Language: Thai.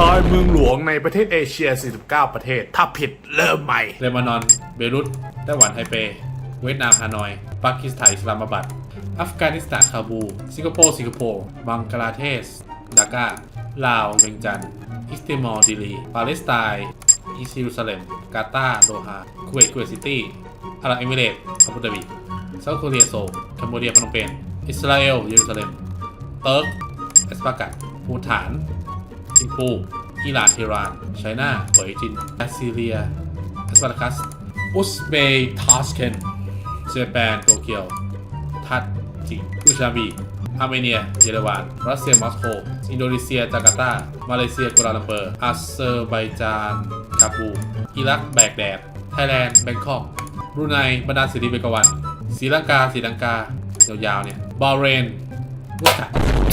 ทายเมืองหลวงในประเทศเอเชีย 49 ประเทศ ถ้าผิดเริ่มใหม่ เลบานอน เบรุต ไต้หวันไทเป เวียดนามฮานอย ปากีสถานอิสลามบัด อัฟกานิสถานคาบู สิงคโปร์สิงคโปร์ บังกลาเทศ ดาก้า ลาวเวียงจันทร์ อิสติมอร์ดิลี ปาเลสไตน์อิสราเอลกาตาร์โดฮาคุเวตคุเวตซิตี้อาหรับเอมิเรตส์อาบูดาบีเซาท์โคเรียโซลแคนเบเรียพนมเปญ อิสราเอลเยรูซาเล็ม เติร์กเอสปากัดภูฐาน สิงคโปร์อิหร่านเทหรานไชน่าเผยจินแอสซีเรียแอสปาร์คัสอุซเบย์ทาสเคนเจแปนโตเกียว ทัดจิกุชาบีอาร์เมเนีย เยอรมันรัสเซีย มอสโก อินโดนีเซีย จาการ์ตา มาเลเซีย กัวลาลัมเปอร์ อาเซอร์ไบจานคาบู อิรัก แบกแดด ไทยแลนด์ แบงคอก บรูไน บรรดาสิริเบกวันศรีลังกาศรีลังกา ยาวๆ เนี่ย บาเรนมุสกัต